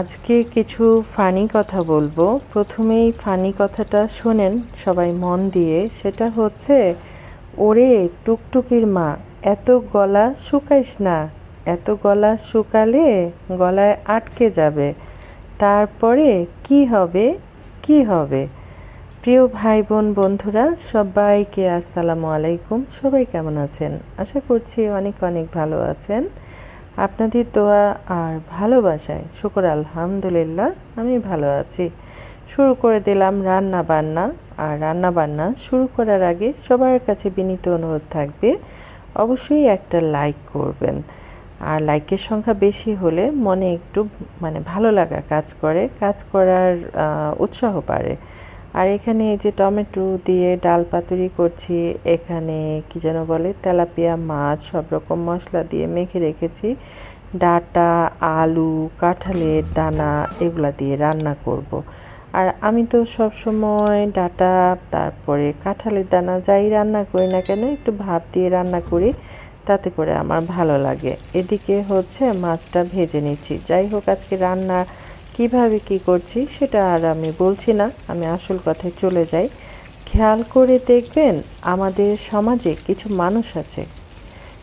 আজকে কিছু ফানি কথা বলব। প্রথমেই ফানি কথাটা শোনেন সবাই মন দিয়ে। সেটা হচ্ছে, ওরে টুকটুকির মা, এত গলা শুকাইস না। এত গলা শুকালে গলায় আটকে যাবে। তারপরে কি হবে? কি হবে? প্রিয় ভাই বোন বন্ধুরা, সবাইকে আসসালামু আলাইকুম। সবাই কেমন আছেন? আশা করছি অনেক অনেক ভালো আছেন। আপনাদের দোয়া আর ভালোবাসায় শুকর আলহামদুলিল্লাহ, আমি ভালো আছি। শুরু করে দিলাম রান্না বান্না, আর রান্না বান্না শুরু করার আগে সবার কাছে বিনীত অনুরোধ থাকবে, অবশ্যই একটা লাইক করবেন। আর লাইকের সংখ্যা বেশি হলে মনে একটু মানে ভালো লাগা কাজ করে, কাজ করার উৎসাহ বাড়ে। আর এখানে এই যে টমেটো দিয়ে ডাল পাতুরি করছি, এখানে কি যেন বলে, তেলাপিয়া মাছ, সব রকম মশলা দিয়ে মেখে রেখেছি। ডাটা, আলু, কাঁঠালের দানা, এগুলা দিয়ে রান্না করব। আর আমি তো সব সময় ডাটা, তারপরে কাঁঠালের দানা যাই রান্না করি না কেন, একটু ভাপ দিয়ে রান্না করি, তাতে করে আমার ভালো লাগে। এদিকে হচ্ছে মাছটা ভেজে নিচ্ছি। যাই হোক, আজকে রান্না কীভাবে কি করছি সেটা আর আমি বলছি না, আমি আসল কথায় চলে যাই। খেয়াল করে দেখবেন আমাদের সমাজে কিছু মানুষ আছে,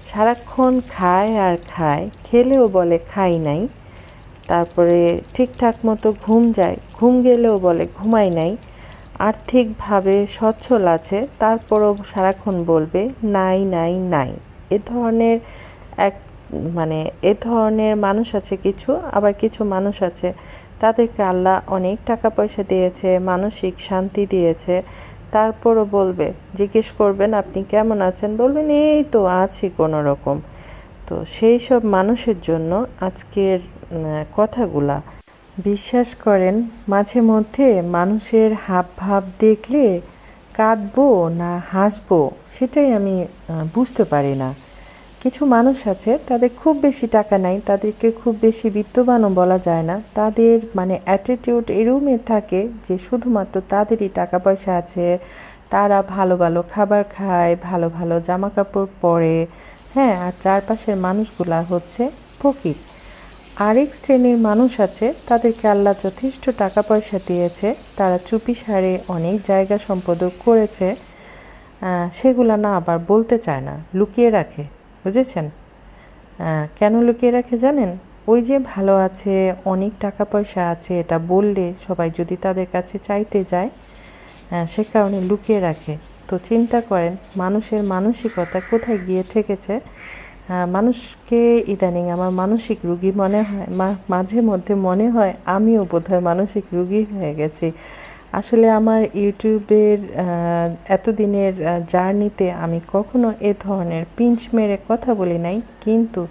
সারাক্ষণ খায় আর খায়, খেলেও বলে খাই নাই, তারপরে ঠিকঠাক মতো ঘুম যায়, ঘুম গেলেও বলে ঘুমাই নাই, আর্থিকভাবে সচ্ছল আছে, তারপরও সারাক্ষণ বলবে নাই নাই নাই। এ ধরনের এক মানে এ ধরনের মানুষ আছে কিছু, আবার কিছু মানুষ আছে তাদেরকে আল্লাহ অনেক টাকা পয়সা দিয়েছে, মানসিক শান্তি দিয়েছে। তারপরও বলবে, জিজ্ঞেস করবেন, আপনি কেমন আছেন? বলবেন, এই তো আছি কোনো রকম তো সেই সব মানুষের জন্য আজকের কথাগুলা। বিশ্বাস করেন, মাঝে মধ্যে মানুষের হাব ভাব দেখলে কাঁদবো না হাসবো, সেটাই আমি বুঝতে পারি না। কিছু মানুষ আছে, তাদের খুব বেশি টাকা নাই, তাদেরকে খুব বেশি বিত্তবানও বলা যায় না। তাদের মানে অ্যাটিটিউড এরকমের থাকে যে শুধুমাত্র তাদেরই টাকা পয়সা আছে, তারা ভালো ভালো খাবার খায়, ভালো ভালো জামা কাপড় পরে হ্যাঁ আর চারপাশের মানুষগুলা হচ্ছে ফকির। আরেক শ্রেণির মানুষ আছে, তাদেরকে আল্লাহ যথেষ্ট টাকা পয়সা দিয়েছে, তারা চুপি সারে অনেক জায়গা সম্পাদক করেছে সেগুলো না আবার বলতে চায় না, লুকিয়ে রাখে। বুঝেছেন? কেন লুকিয়ে রাখে জানেন? ওই যে ভালো আছে, অনেক টাকা পয়সা আছে, এটা বললে সবাই যদি তাদের কাছে চাইতে যায় সে কারণে লুকিয়ে রাখে। তো চিন্তা করেন, মানুষের মানসিকতা কোথায় গিয়ে ঠেকেছে? মানুষকে ইদানিং আমার মানসিক রুগী মনে হয় মাঝে মধ্যে মনে হয় আমিও বোধহয় মানসিক রুগী হয়ে গেছি। আসলে আমার ইউটিউবের এতদিনের জার্নিতে আমি কখনো এ ধরনের পিঞ্চ মেরে কথা বলি নাই, কিন্তু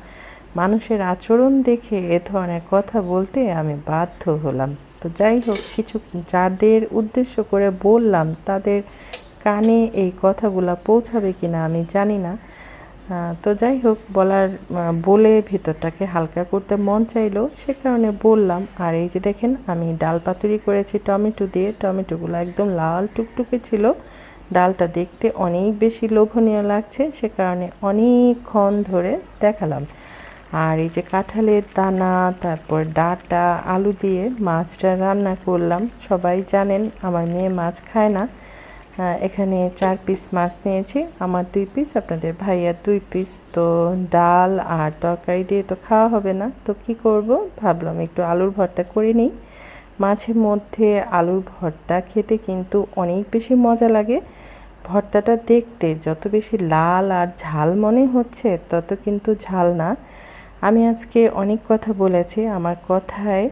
মানুষের আচরণ দেখে এ ধরনের কথা বলতে আমি বাধ্য হলাম। তো যাই হোক, কিছু যাদের উদ্দেশ্য করে বললাম, তাদের কানে এই কথাগুলো পৌঁছাবে কিনা আমি জানি না। তো যাই হোক, বলার বলে ভিতরটাকে হালকা করতে মন চাইলো, সে কারণে বললাম, আর এই যে দেখেন, আমি ডাল পাতুরি করেছি, টমেটো দিয়ে। টমেটোগুলো একদম লাল টুকটুকে ছিল। ডালটা দেখতে অনেক বেশি লোভনীয় লাগছে, সে কারণে অনেকক্ষণ ধরে দেখালাম। আর এই যে কাঁঠালের দানা, তারপর ডাটা, আলু দিয়ে মাছটা রান্না করলাম। সবাই জানেন, আমার মেয়ে মাছ খায় না। এখানে চার পিস মাছ নিয়েছি, আমার দুই পিস আপনাদের ভাইয়া দুই পিস তো ডাল আর তরকারি দিয়ে তো খাওয়া হবে না। তো কি করব? ভাবলাম একটু আলুর ভর্তা করে নিই। মাঝে মধ্যে আলুর ভর্তা খেতে কিন্তু অনেক বেশি মজা লাগে। ভর্তাটা দেখতে যত বেশি লাল আর ঝাল মনে হচ্ছে, তত কিন্তু ঝাল না। আমি আজকে অনেক কথা বলেছি। আমার কথায়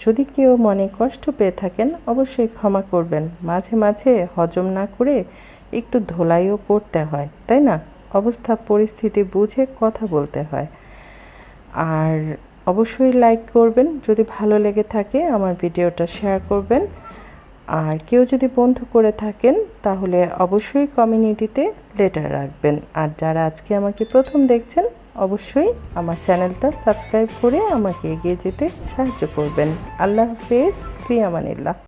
যদি কেউ মনে কষ্ট পেয়ে থাকেন, অবশ্যই ক্ষমা করবেন। মাঝে মাঝে হজম না করে একটু ধোলাইও করতে হয়, তাই না? অবস্থা, পরিস্থিতি বুঝে কথা বলতে হয়। আর অবশ্যই লাইক করবেন। যদি ভালো লেগে থাকে, আমার ভিডিওটা শেয়ার করবেন। আর কেউ যদি বন্ধু করে থাকেন, তাহলে অবশ্যই কমিউনিটিতে লেটার রাখবেন। আর যারা আজকে আমাকে প্রথম দেখছেন অবশ্যই আমার চ্যানেলটা সাবস্ক্রাইব করে আমাকে এগিয়ে যেতে সাহায্য করবেন। আল্লাহ হাফেজ ফি আমানিল্লাহ।